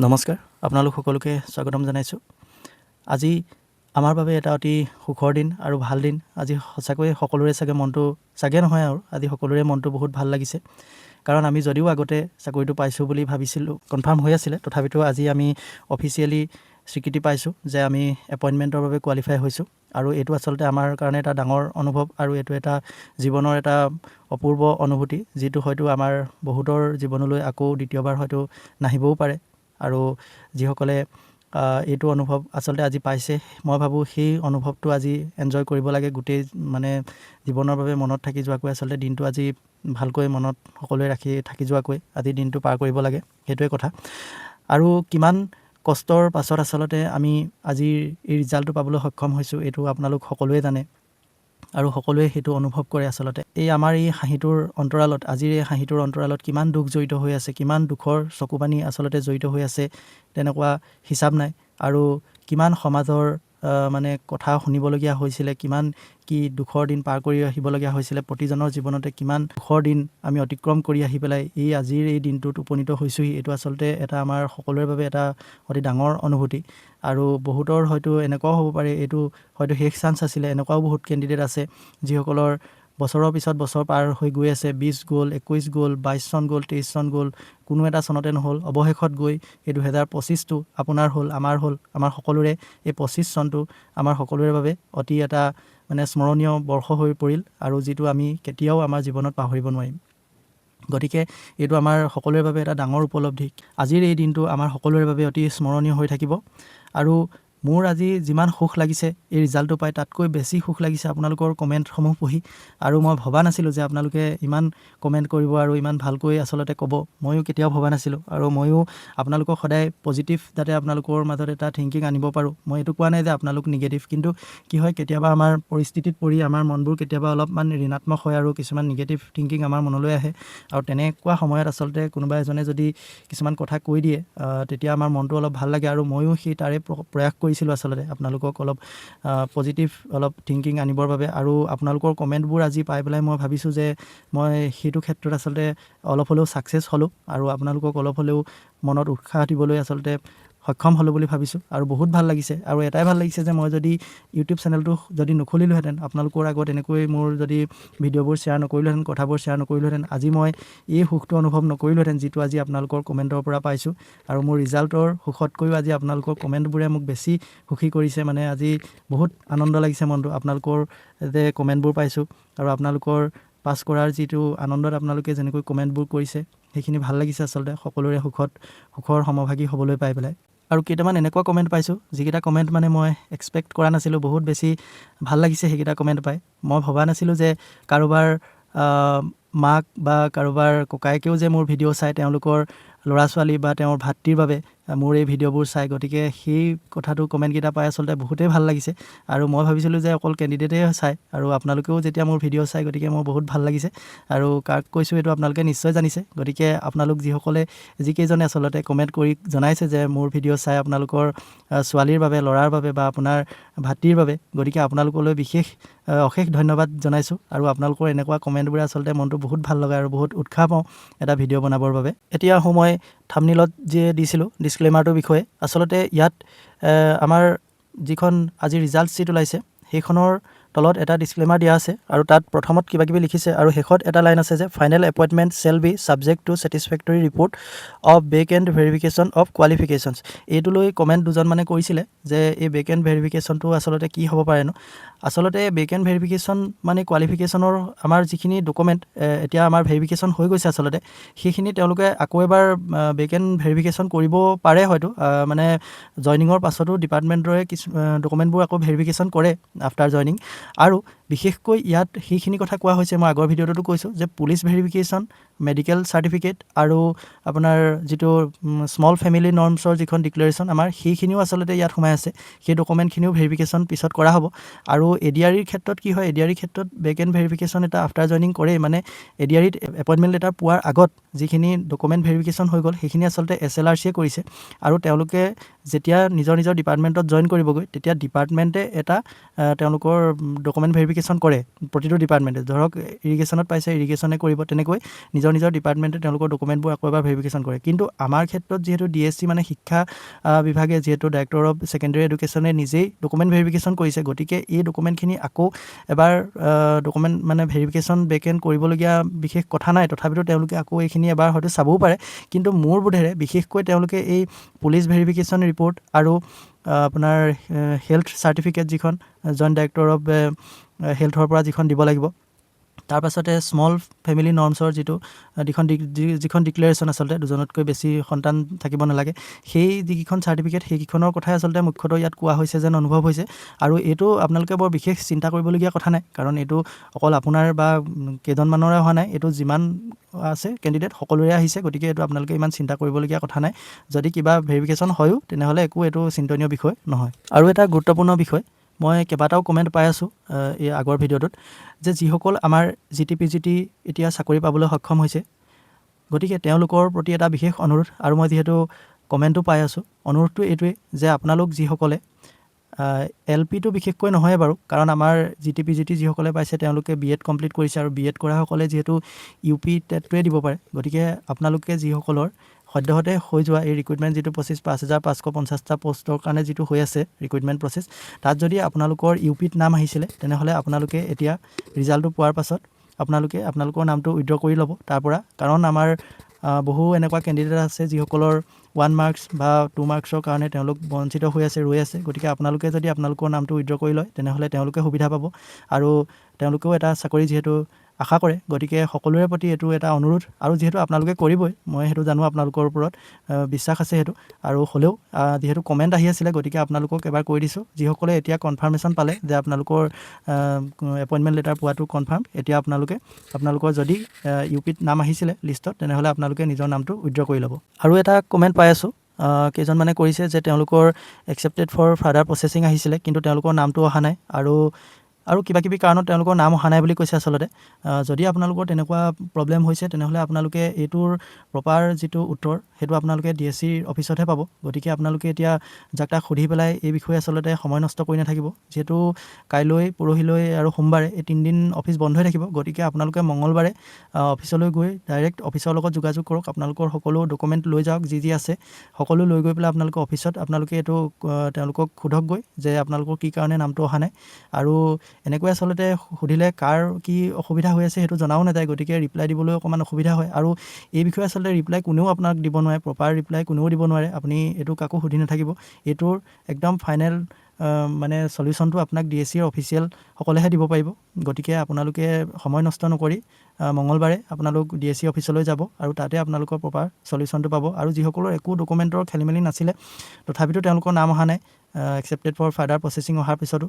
নমস্কাৰ আপোনালোক সকলোকে স্বাগতম জনাইছোঁ। আজি আমাৰ বাবে এটা অতি সুখৰ দিন আৰু ভাল দিন। আজি সঁচাকৈয়ে সকলোৰে চাগে মনটো চাগে নহয় আৰু আজি সকলোৰে মনটো বহুত ভাল লাগিছে। কাৰণ আমি যদিও আগতে চাকৰিটো পাইছোঁ বুলি ভাবিছিলোঁ কনফাৰ্ম হৈ আছিলে তথাপিতো আজি আমি অফিচিয়েলি স্বীকৃতি পাইছোঁ যে আমি এপইণ্টমেণ্টৰ বাবে কোৱালিফাই হৈছোঁ। আৰু এইটো আচলতে আমাৰ কাৰণে এটা ডাঙৰ অনুভৱ আৰু এইটো এটা জীৱনৰ এটা অপূৰ্ব অনুভূতি যিটো হয়তো আমাৰ বহুতৰ জীৱনলৈ আকৌ দ্বিতীয়বাৰ হয়তো নাহিবও পাৰে। আৰু যিসকলে এইটো অনুভৱ আচলতে আজি পাইছে মই ভাবোঁ সেই অনুভৱটো আজি এনজয় কৰিব লাগে গোটেই মানে জীৱনৰ বাবে মনত থাকি যোৱাকৈ আচলতে দিনটো আজি ভালকৈ মনত সকলোৱে ৰাখি থাকি যোৱাকৈ আজি দিনটো পাৰ কৰিব লাগে সেইটোৱে কথা। আৰু কিমান কষ্টৰ পাছত আচলতে আমি আজিৰ এই ৰিজাল্টটো পাবলৈ সক্ষম হৈছোঁ এইটো আপোনালোক সকলোৱে জানে। আৰু সকলোৱে সেইটো অনুভৱ কৰে আচলতে। এই আমাৰ এই হাঁহিটোৰ অন্তৰালত আজিৰ এই হাঁহিটোৰ অন্তৰালত কিমান দুখ জড়িত হৈ আছে কিমান দুখৰ চকুপানী আচলতে জড়িত হৈ আছে তেনেকুৱা হিচাপ নাই। আৰু কিমান সমাজৰ মানে কথা শুনিবলগীয়া হৈছিলে কিমান কি দুখৰ দিন পাৰ কৰি আহিবলগীয়া হৈছিলে প্ৰতিজনৰ জীৱনতে কিমান দুখৰ দিন আমি অতিক্ৰম কৰি আহি পেলাই এই আজিৰ এই দিনটোত উপনীত হৈছোঁহি। এইটো আচলতে এটা আমাৰ সকলোৰে বাবে এটা অতি ডাঙৰ অনুভূতি। আৰু বহুতৰ হয়তো এনেকুৱাও হ'ব পাৰে এইটো হয়তো শেষ চান্স আছিলে এনেকুৱাও বহুত কেণ্ডিডেট আছে যিসকলৰ বছৰৰ পিছত বছৰ পাৰ হৈ গৈ আছে বিছ গ'ল একৈছ গ'ল বাইছ চন গ'ল তেইছ চন গ'ল কোনো এটা চনতে নহ'ল অৱশেষত গৈ এই দুহেজাৰ পঁচিছটো আপোনাৰ হ'ল আমাৰ হ'ল আমাৰ সকলোৰে এই পঁচিছ চনটো আমাৰ সকলোৰে বাবে অতি এটা মানে স্মৰণীয় বৰ্ষ হৈ পৰিল আৰু যিটো আমি কেতিয়াও আমাৰ জীৱনত পাহৰিব নোৱাৰিম। গতিকে এইটো আমাৰ সকলোৰে বাবে এটা ডাঙৰ উপলব্ধি। আজিৰ এই দিনটো আমাৰ সকলোৰে বাবে অতি স্মৰণীয় হৈ থাকিব আৰু মোৰ আজি যিমান সুখ লাগিছে এই ৰিজাল্টটো পাই তাতকৈ বেছি সুখ লাগিছে আপোনালোকৰ কমেণ্টসমূহ পঢ়ি। আৰু মই ভবা নাছিলোঁ যে আপোনালোকে ইমান কমেণ্ট কৰিব আৰু ইমান ভালকৈ আচলতে ক'ব। ময়ো কেতিয়াও ভবা নাছিলোঁ। আৰু ময়ো আপোনালোকক সদায় পজিটিভ যাতে আপোনালোকৰ মাজত এটা থিংকিং আনিব পাৰোঁ। মই এইটো কোৱা নাই যে আপোনালোক নিগেটিভ কিন্তু কি হয় কেতিয়াবা আমাৰ পৰিস্থিতিত পৰি আমাৰ মনবোৰ কেতিয়াবা অলপমান ঋণাত্মক হয় আৰু কিছুমান নিগেটিভ থিংকিং আমাৰ মনলৈ আহে। আৰু তেনেকুৱা সময়ত আচলতে কোনোবা এজনে যদি কিছুমান কথা কৈ দিয়ে তেতিয়া আমাৰ মনটো অলপ ভাল লাগে। আৰু ময়ো সেই তাৰে প্ৰ- প্ৰয়াস কৰিছিলোঁ আচলতে। আপোনালোকক অলপ পজিটিভ অলপ থিংকিং আনিবৰ বাবে আৰু আপোনালোকৰ কমেণ্টবোৰ আজি পাই পেলাই মই ভাবিছোঁ যে মই সেইটো ক্ষেত্ৰত আচলতে অলপ হ'লেও ছাকচেছ হ'লোঁ আৰু আপোনালোকক অলপ হ'লেও মনত উৎসাহ দিবলৈ আচলতে সক্ষম হ'লোঁ বুলি ভাবিছোঁ আৰু বহুত ভাল লাগিছে। আৰু এটাই ভাল লাগিছে যে মই যদি ইউটিউব চেনেলটো যদি নুখুলিলোহেঁতেন আপোনালোকৰ আগত এনেকৈ মোৰ যদি ভিডিঅ'বোৰ শ্বেয়াৰ নকৰিলোহেঁতেন কথাবোৰ শ্বেয়াৰ নকৰিলোহেঁতেন আজি মই এই সুখটো অনুভৱ নকৰিলোহেঁতেন যিটো আজি আপোনালোকৰ কমেণ্টৰ পৰা পাইছোঁ। আৰু মোৰ ৰিজাল্টৰ সুখতকৈও আজি আপোনালোকৰ কমেণ্টবোৰে মোক বেছি সুখী কৰিছে মানে আজি বহুত আনন্দ লাগিছে মনটো। আপোনালোকৰ যে কমেণ্টবোৰ পাইছোঁ আৰু আপোনালোকৰ পাছ কৰাৰ যিটো আনন্দত আপোনালোকে যেনেকৈ কমেণ্টবোৰ কৰিছে সেইখিনি ভাল লাগিছে আচলতে। সকলোৰে সুখত সুখৰ সমভাগী হ'বলৈ পাই পেলাই। আৰু কেইটামান এনেকুৱা কমেণ্ট পাইছোঁ, যিকেইটা কমেণ্ট মানে মই এক্সপেক্ট কৰা নাছিলোঁ, বহুত বেছি ভালো লাগিছে সেইকেইটা কমেণ্ট পাই। মই ভবা নাছিলোঁ যে কাৰোবাৰ মাক বা কাৰোবাৰ ককায়েকেও যে মোৰ ভিডিঅ' চায়, তেওঁলোকৰ ল'ৰা ছোৱালী বা তেওঁৰ ভাতৃৰ বাবে মোৰ এই ভিডিঅ'বোৰ চায় গতিকে সেই কথাটো কমেণ্টকেইটা পাই আচলতে বহুতেই ভাল লাগিছে। আৰু মই ভাবিছিলোঁ যে অকল কেণ্ডিডেটেই চায় আৰু আপোনালোকেও যেতিয়া মোৰ ভিডিঅ' চায় গতিকে মোৰ বহুত ভাল লাগিছে। আৰু কাক কৈছোঁ এইটো আপোনালোকে নিশ্চয় জানিছে। গতিকে আপোনালোক যিসকলে যিকেইজনে আচলতে কমেণ্ট কৰি জনাইছে যে মোৰ ভিডিঅ' চাই আপোনালোকৰ ছোৱালীৰ বাবে ল'ৰাৰ বাবে বা আপোনাৰ ভাতৃৰ বাবে গতিকে আপোনালোকলৈ বিশেষ অশেষ ধন্যবাদ জনাইছোঁ। আৰু আপোনালোকৰ এনেকুৱা কমেণ্টবোৰে আচলতে মনটো বহুত ভাল লগায় আৰু বহুত উৎসাহ পাওঁ এটা ভিডিঅ' বনাবৰ বাবে। এতিয়া মই থামনিলত যে দিছিলোঁ ডিছক্লেমাৰটোৰ বিষয়ে আচলতে ইয়াত আমাৰ যিখন আজি ৰিজাল্ট শ্বীট ওলাইছে সেইখনৰ তলত এটা ডিছক্লেমাৰ দিয়া আছে আৰু তাত প্ৰথমত কিবা কিবি লিখিছে আৰু শেষত এটা লাইন আছে যে final appointment shall be subject to satisfactory report of back and verification of qualifications এইটো লৈ কমেণ্ট দুজনমানে কৰিছিলে যে, এই বেক এণ্ড ভেৰিফিকেশ্যনটো আচলতে কি হ'ব পাৰেনো আচলতে বেক এণ্ড ভেৰিফিকেশ্যন মানে কোৱালিফিকেশ্যনৰ আমাৰ যিখিনি ডকুমেণ্ট এতিয়া আমাৰ ভেৰিফিকেশ্যন হৈ গৈছে আচলতে, সেইখিনি তেওঁলোকে আকৌ এবাৰ বেক এণ্ড ভেৰিফিকেশ্যন কৰিব পাৰে হয়তো মানে জইনিঙৰ পাছতো ডিপাৰ্টমেণ্টৰে কিছু ডকুমেণ্টবোৰ আকৌ ভেৰিফিকেশ্যন কৰে আফটাৰ জইনিং আৰু বিশেষকৈ ইয়াত সেইখিনি কথা কোৱা হৈছে মই আগৰ ভিডিঅ'টোতো কৈছোঁ যে পুলিচ ভেৰিফিকেশ্যন মেডিকেল চাৰ্টিফিকেট আৰু আপোনাৰ যিটো স্মল ফেমিলি নৰ্মছৰ যিখন ডিক্লেৰেশ্যন আমাৰ সেইখিনিও আচলতে ইয়াত সোমাই আছে। সেই ডকুমেণ্টখিনিও ভেৰিফিকেশ্যন পিছত কৰা হ'ব। আৰু এ ডি আৰ ইৰ ক্ষেত্ৰত কি হয় এ ডি আৰ ইৰ ক্ষেত্ৰত বেক এণ্ড ভেৰিফিকেশ্যন এটা আফটাৰ জইনিং কৰেই মানে এ ডি আৰ ইত এপইণ্টমেণ্ট লেটাৰ পোৱাৰ আগত যিখিনি ডকুমেণ্ট ভেৰিফিকেশ্যন হৈ গ'ল সেইখিনি আচলতে এছ এল আৰ চিয়ে কৰিছে। আৰু তেওঁলোকে যেতিয়া নিজৰ নিজৰ ডিপাৰ্টমেণ্টত জইন কৰিবগৈ তেতিয়া ডিপাৰ্টমেণ্টে এটা তেওঁলোকৰ ডকুমেণ্ট ভেৰিফিকেশ্যন ভেৰিফিকেশ্যন কৰে প্ৰতিটো ডিপাৰ্টমেণ্টে ধৰক, ইৰিগেশ্যনত পাইছে, ইৰিগেশ্যনে কৰিব, তেনেকৈ নিজৰ নিজৰ ডিপাৰ্টমেণ্টে তেওঁলোকৰ ডকুমেণ্টবোৰ আকৌ এবাৰ ভেৰিফিকেশ্যন কৰে। কিন্তু আমাৰ ক্ষেত্ৰত যিহেতু ডি এছ চি মানে শিক্ষা বিভাগে যিহেতু ডাইৰেক্টৰ অফ ছেকেণ্ডেৰী এডুকেশ্যনে নিজেই ডকুমেণ্ট ভেৰিফিকেশ্যন কৰিছে, গতিকে এই ডকুমেণ্টখিনি আকৌ এবাৰ ডকুমেণ্ট মানে ভেৰিফিকেশ্যন বেক এণ্ড কৰিবলগীয়া বিশেষ কথা নাই। তথাপিতো তেওঁলোকে আকৌ এইখিনি এবাৰ হয়তো চাবও পাৰে। কিন্তু মোৰ বোধেৰে বিশেষকৈ তেওঁলোকে এই পুলিচ ভেৰিফিকেশ্যন ৰিপৰ্ট আৰু আপোনাৰ হেল্থ চাৰ্টিফিকেট যিখন জইণ্ট ডাইৰেক্টৰ অফ হেল্থৰ পৰা যিখন দিব লাগিব। তাৰ পাছতে স্মল ফেমিলি নৰ্মছৰ যিটো যিখন যিখন ডিক্লেৰেশ্যন আচলতে দুজনতকৈ বেছি সন্তান থাকিব নালাগে সেই যিকেইখন চাৰ্টিফিকেট সেইকেইখনৰ কথাই আচলতে মুখ্যতঃ ইয়াত কোৱা হৈছে যেন অনুভৱ হৈছে। আৰু এইটো আপোনালোকে বৰ বিশেষ চিন্তা কৰিবলগীয়া কথা নাই কাৰণ এইটো অকল আপোনাৰ বা কেইজনমানৰে হোৱা নাই এইটো যিমান আছে কেণ্ডিডেট সকলোৰে আহিছে গতিকে এইটো আপোনালোকে ইমান চিন্তা কৰিবলগীয়া কথা নাই। যদি কিবা ভেৰিফিকেশ্যন হয়ো তেনেহ'লে একো এইটো চিন্তনীয় বিষয় নহয়। আৰু এটা গুৰুত্বপূৰ্ণ বিষয় মই কেইবাটাও কমেণ্ট পাই আছোঁ এই আগৰ ভিডিঅ'টোত যে যিসকল আমাৰ G T P G T এতিয়া চাকৰি পাবলৈ সক্ষম হৈছে গতিকে তেওঁলোকৰ প্ৰতি এটা বিশেষ অনুৰোধ আৰু মই যিহেতু কমেণ্টো পাই আছোঁ অনুৰোধটো এইটোৱেই যে আপোনালোক যিসকলে এল পিটো বিশেষকৈ নহয় বাৰু কাৰণ আমাৰ G T P G T যিসকলে পাইছে তেওঁলোকে বি এড কমপ্লিট কৰিছে আৰু বি এড কৰাসকলে যিহেতু ইউ পি টেটটোৱে দিব পাৰে গতিকে আপোনালোকে যিসকলৰ সদ্যহতে হৈ যোৱা এই ৰিক্ৰুইটমেণ্ট যিটো প্ৰচেছ পাঁচ হাজাৰ পাঁচশো পঞ্চাছটা পষ্টৰ কাৰণে যিটো হৈ আছে ৰিক্ৰুইটমেণ্ট প্ৰচেছ তাত যদি আপোনালোকৰ ইউ পিত নাম আহিছিলে, তেনেহ'লে আপোনালোকে এতিয়া ৰিজাল্টটো পোৱাৰ পাছত আপোনালোকে, আপোনালোকৰ নামটো উইড্ৰ কৰি ল'ব। তাৰ পৰা, কাৰণ আমাৰ বহু এনেকুৱা কেণ্ডিডেট আছে যিসকলৰ ওৱান মাৰ্কছ বা টু মাৰ্কছৰ কাৰণে তেওঁলোক বঞ্চিত হৈ আছে, ৰৈ আছে। গতিকে আপোনালোকে যদি আপোনালোকৰ নামটো উইড্ৰ কৰি লয়, তেনেহ'লে তেওঁলোকে সুবিধা পাব। আৰু তেওঁলোকেও এটা চাকৰি যিহেতু আশা কৰে। গতিকে সকলোৰে প্ৰতি এইটো এটা অনুৰোধ আৰু যিহেতু আপোনালোকে কৰিবই, মই সেইটো জানো আপোনালোকৰ ওপৰত বিশ্বাস আছে সেইটো। আৰু হ'লেও যিহেতু কমেণ্ট আহি আছিলে, গতিকে আপোনালোকক এবাৰ কৈ দিছোঁ। যিসকলে এতিয়া কনফাৰ্মেশ্যন পালে যে আপোনালোকৰ এপইণ্টমেণ্ট লেটাৰ পোৱাটো কনফাৰ্ম এতিয়া আপোনালোকে, আপোনালোকৰ যদি ইউ পিত নাম আহিছিলে লিষ্টত তেনেহ'লে আপোনালোকে নিজৰ নামটো উইড্ৰ কৰি ল'ব। আৰু এটা কমেণ্ট পাই আছোঁ কেইজনমানে কৰিছে যে তেওঁলোকৰ একচেপ্টেড ফৰ ফাৰ্ডাৰ প্ৰচেছিং আহিছিলে, কিন্তু তেওঁলোকৰ নামটো অহা নাই। আৰু আৰু কিবা কিবি কাৰণত তেওঁলোকৰ নাম অহা নাই বুলি কৈছে আচলতে। যদি আপোনালোকৰ তেনেকুৱা প্ৰব্লেম হৈছে তেনেহ'লে আপোনালোকে এইটোৰ প্ৰপাৰ যিটো উত্তৰ সেইটো আপোনালোকে ডি এছ চিৰ অফিচতহে পাব। গতিকে আপোনালোকে এতিয়া যাক তাক সুধি পেলাই এই বিষয়ে আচলতে সময় নষ্ট কৰি নাথাকিব। যিহেতু কাইলৈ পৰহিলৈ আৰু সোমবাৰে এই তিনিদিন অফিচ বন্ধই থাকিব। গতিকে আপোনালোকে মঙলবাৰে অফিচলৈ গৈ ডাইৰেক্ট অফিচৰ লগত যোগাযোগ কৰক। আপোনালোকৰ সকলো ডকুমেণ্ট লৈ যাওক যি যি আছে সকলো লৈ গৈ পেলাই আপোনালোকৰ অফিচত আপোনালোকে এইটো তেওঁলোকক সোধকগৈ যে আপোনালোকৰ কি কাৰণে নামটো অহা নাই। আৰু এনেকৈ আচলতে সুধিলে কাৰ কি অসুবিধা হৈ আছে সেইটো জনাও নাযায় গতিকে ৰিপ্লাই দিবলৈ অকণমান অসুবিধা হয়। আৰু এই বিষয়ে আচলতে ৰিপ্লাই কোনেও আপোনাক দিব নোৱাৰে প্ৰপাৰ ৰিপ্লাই কোনেও দিব নোৱাৰে আপুনি এইটো কাকো সুধি নাথাকিব। এইটোৰ একদম ফাইনেল মানে চলিউশ্যনটো আপোনাক ডি এছ চিৰ অফিচিয়েলসকলেহে দিব পাৰিব। গতিকে আপোনালোকে সময় নষ্ট নকৰি মঙলবাৰে আপোনালোক ডি এছ চি অফিচলৈ যাব আৰু তাতে আপোনালোকৰ প্ৰপাৰ চলিউশ্যনটো পাব। আৰু যিসকলৰ একো ডকুমেণ্টৰ খেলি মেলি নাছিলে তথাপিতো তেওঁলোকৰ নাম অহা নাই একচেপ্টেড ফৰ ফাৰ্ডাৰ প্ৰচেছিং অহাৰ পিছতো।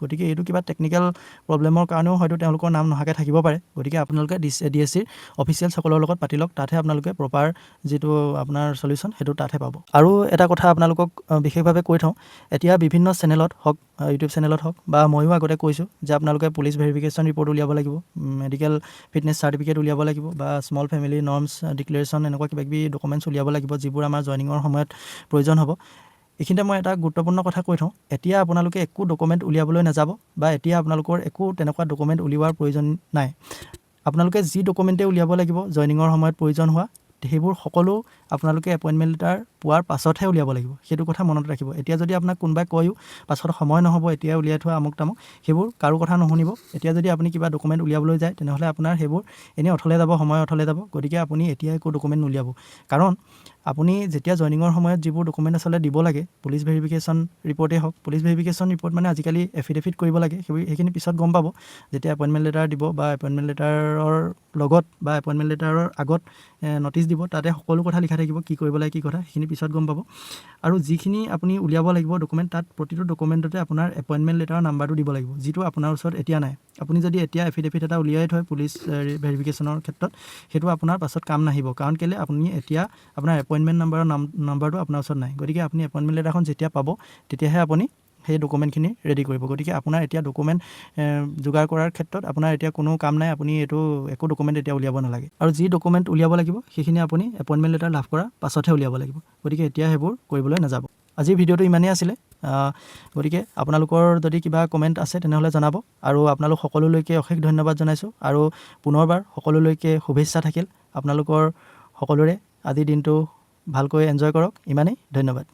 গতিকে এইটো কিবা টেকনিকেল প্ৰব্লেমৰ কাৰণেও হয়তো তেওঁলোকৰ নাম নহাকৈ থাকিব পাৰে। গতিকে আপোনালোকে ডি ডি এছ চিৰ অফিচিয়েলসকলৰ লগত পাতি লওক তাতহে আপোনালোকে প্ৰপাৰ যিটো আপোনাৰ চলিউশ্যন সেইটো তাতহে পাব। আৰু এটা কথা আপোনালোকক বিশেষভাৱে কৈ থওঁ এতিয়া বিভিন্ন চেনেলত হওক ইউটিউব চেনেলত হওক বা ময়ো আগতে কৈছোঁ যে আপোনালোকে পুলিচ ভেৰিফিকেশ্যন ৰিপৰ্ট উলিয়াব লাগিব মেডিকেল ফিটনেছ চাৰ্টিফিকেট উলিয়াব লাগিব বা স্মল ফেমিলি নৰ্মছ ডিক্লেৰেশ্যন এনেকুৱা কিবা কিবি ডকুমেণ্টছ উলিয়াব লাগিব যিবোৰ আমাৰ জইনিঙৰ সময়ত প্ৰয়োজন হ'ব। এইখিনিতে মই এটা গুৰুত্বপূৰ্ণ কথা কৈ থওঁ এতিয়া আপোনালোকে একো ডকুমেণ্ট উলিয়াবলৈ নাযাব বা এতিয়া আপোনালোকৰ একো তেনেকুৱা ডকুমেণ্ট উলিওৱাৰ প্ৰয়োজন নাই। আপোনালোকে যি ডকুমেণ্টেই উলিয়াব লাগিব জইনিঙৰ সময়ত প্ৰয়োজন হোৱা সেইবোৰ সকলো আপোনালোকে এপইণ্টমেণ্ট লেটাৰ পোৱাৰ পাছতহে উলিয়াব লাগিব। সেইটো কথা মনত ৰাখিব। এতিয়া যদি আপোনাক কোনোবাই কয়ও পাছত সময় নহ'ব এতিয়া উলিয়াই থোৱা আমুক তামুক সেইবোৰ কাৰো কথা নুশুনিব। এতিয়া যদি আপুনি কিবা ডকুমেণ্ট উলিয়াবলৈ যায় তেনেহ'লে আপোনাৰ সেইবোৰ এনেই অথলে যাব সময় অথলে যাব। গতিকে আপুনি এতিয়া একো ডকুমেণ্ট নুলিয়াব। কাৰণ আপুনি যেতিয়া জইনিঙৰ সময়ত যিবোৰ ডকুমেণ্ট আচলতে দিব লাগে পুলিচ ভেৰিফিকেশ্যন ৰিপৰ্টেই হওক পুলিচ ভেৰিফিকেশ্যন ৰিপৰ্ট মানে আজিকালি এফিডেভিট কৰিব লাগে সেইবোৰ সেইখিনি পিছত গম পাব যেতিয়া এপইণ্টমেণ্ট লেটাৰ দিব বা এপইণ্টমেণ্ট লেটাৰৰ লগত বা এপইণ্টমেণ্ট লেটাৰৰ আগত ন'টিচ দিব তাতে সকলো কথা লিখা থাকিব কি কৰিব লাগে কি কথা সেইখিনি পিছত গম পাব। আৰু যিখিনি আপুনি উলিয়াব লাগিব ডকুমেণ্ট তাত প্ৰতিটো ডকুমেণ্টতে আপোনাৰ এপইণ্টমেণ্ট লেটাৰৰ নাম্বাৰটো দিব লাগিব যিটো আপোনাৰ ওচৰত এতিয়া নাই। আপুনি যদি এতিয়া এফিডেভিট এটা উলিয়াই থয় পুলিচ ভেৰিফিকেশ্যনৰ ক্ষেত্ৰত সেইটো আপোনাৰ পাছত কাম নাহিব কাৰণ কেলৈ আপুনি এতিয়া আপোনাৰ এপইণ্টমেণ্ট নাম্বাৰৰ নাম নাম্বাৰটো আপোনাৰ ওচৰত নাই। গতিকে আপুনি এপইণ্টমেণ্ট লেটাৰখন যেতিয়া পাব তেতিয়াহে আপুনি সেই ডকুমেণ্টখিনি ৰেডি কৰিব। গতিকে আপোনাৰ এতিয়া ডকুমেণ্ট যোগাৰ কৰাৰ ক্ষেত্ৰত আপোনাৰ এতিয়া কোনো কাম নাই আপুনি এইটো একো ডকুমেণ্ট এতিয়া উলিয়াব নালাগে। আৰু যি ডকুমেণ্ট উলিয়াব লাগিব সেইখিনি আপুনি এপইণ্টমেণ্ট লেটাৰ লাভ কৰাৰ পাছতহে উলিয়াব লাগিব। গতিকে এতিয়া সেইবোৰ কৰিবলৈ নাযাব। আজিৰ ভিডিঅ'টো ইমানেই আছিলে। গতিকে আপোনালোকৰ যদি কিবা কমেণ্ট আছে তেনেহ'লে জনাব। আৰু আপোনালোক সকলোলৈকে অশেষ ধন্যবাদ জনাইছোঁ। আৰু পুনৰবাৰ সকলোলৈকে শুভেচ্ছা থাকিল। আপোনালোকৰ সকলোৰে আজিৰ দিনটো ভালকৈ এনজয় কৰক। ইমানেই ধন্যবাদ।